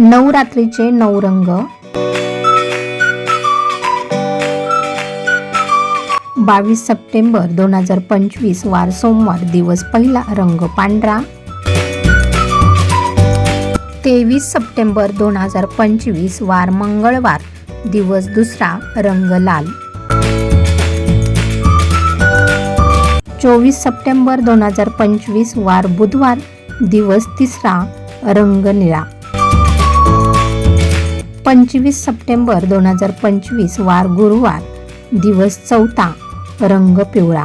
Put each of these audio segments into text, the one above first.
नवरात्रीचे नऊ रंग. बावीस सप्टेंबर दोन हजार पंचवीस वार सोमवार दिवस पहिला रंग पांढरा. तेवीस सप्टेंबर दोन हजार पंचवीस वार मंगळवार दिवस दुसरा रंग लाल. चोवीस सप्टेंबर दोन हजार पंचवीस वार बुधवार दिवस तिसरा रंग निळा. पंचवीस सप्टेंबर दोन हजार पंचवीस वार गुरुवार दिवस चौथा रंग पिवळा.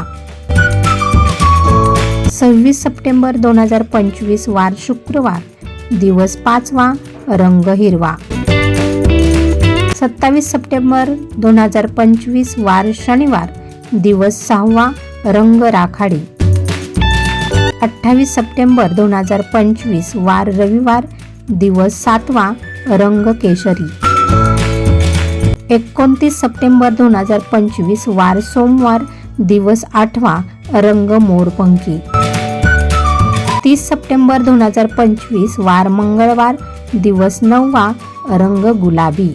सव्वीस सप्टेंबर दोन हजार पंचवीस वार शुक्रवार दिवस पाचवा रंग हिरवा. सत्तावीस सप्टेंबर दोन हजार पंचवीस वार शनिवार दिवस सहावा रंग राखाडी. अठ्ठावीस सप्टेंबर दोन हजार पंचवीस वार रविवार दिवस सातवा रंग केशरी एकोणतीस सप्टेंबर दोन हजार पंचवीस वार सोमवार दिवस आठवा रंग मोरपंखी तीस सप्टेंबर दोन हजार पंचवीस वार मंगळवार दिवस नववा रंग गुलाबी